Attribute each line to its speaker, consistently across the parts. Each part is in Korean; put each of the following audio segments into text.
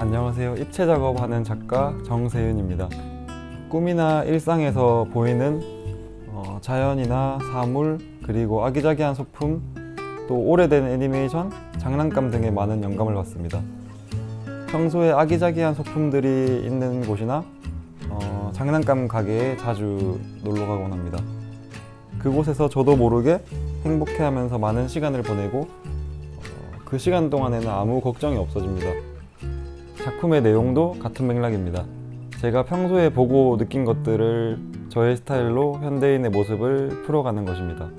Speaker 1: 안녕하세요. 입체 작업하는 작가 정세윤입니다. 꿈이나 일상에서 보이는 어, 자연이나 사물 그리고 아기자기한 소품 또 오래된 애니메이션, 장난감 등에 많은 영감을 받습니다. 평소에 아기자기한 소품들이 있는 곳이나 어, 장난감 가게에 자주 놀러 가곤 합니다. 그곳에서 저도 모르게 행복해 하면서 많은 시간을 보내고 어, 그 시간 동안에는 아무 걱정이 없어집니다. 작품의 내용도 같은 맥락입니다. 제가 평소에 보고 느낀 것들을 저의 스타일로 현대인의 모습을 풀어가는 것입니다.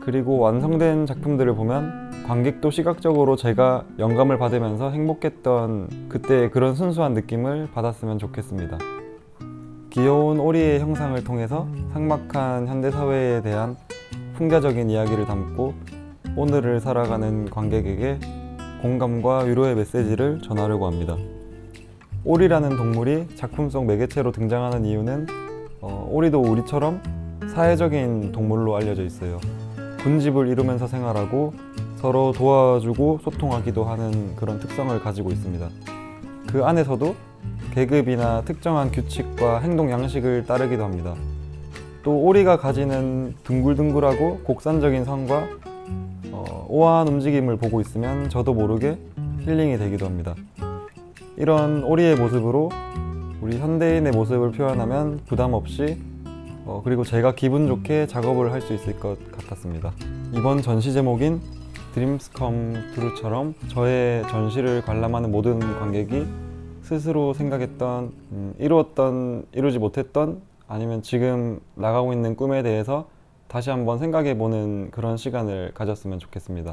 Speaker 1: 그리고 완성된 작품들을 보면 관객도 시각적으로 제가 영감을 받으면서 행복했던 그때의 그런 순수한 느낌을 받았으면 좋겠습니다. 귀여운 오리의 형상을 통해서 삭막한 현대사회에 대한 풍자적인 이야기를 담고 오늘을 살아가는 관객에게 공감과 위로의 메시지를 전하려고 합니다. 오리라는 동물이 작품 속 매개체로 등장하는 이유는 어, 오리도 우리처럼 사회적인 동물로 알려져 있어요. 군집을 이루면서 생활하고 서로 도와주고 소통하기도 하는 그런 특성을 가지고 있습니다. 그 안에서도 계급이나 특정한 규칙과 행동 양식을 따르기도 합니다. 또 오리가 가지는 둥글둥글하고 곡선적인 선과 어, 우아한 움직임을 보고 있으면 저도 모르게 힐링이 되기도 합니다. 이런 오리의 모습으로 우리 현대인의 모습을 표현하면 부담 없이 어, 그리고 제가 기분 좋게 작업을 할 수 있을 것 같았습니다. 이번 전시 제목인 Dreams Come True처럼 저의 전시를 관람하는 모든 관객이 스스로 생각했던 음, 이루었던 이루지 못했던 아니면 지금 나가고 있는 꿈에 대해서 다시 한번 생각해 보는 그런 시간을 가졌으면 좋겠습니다.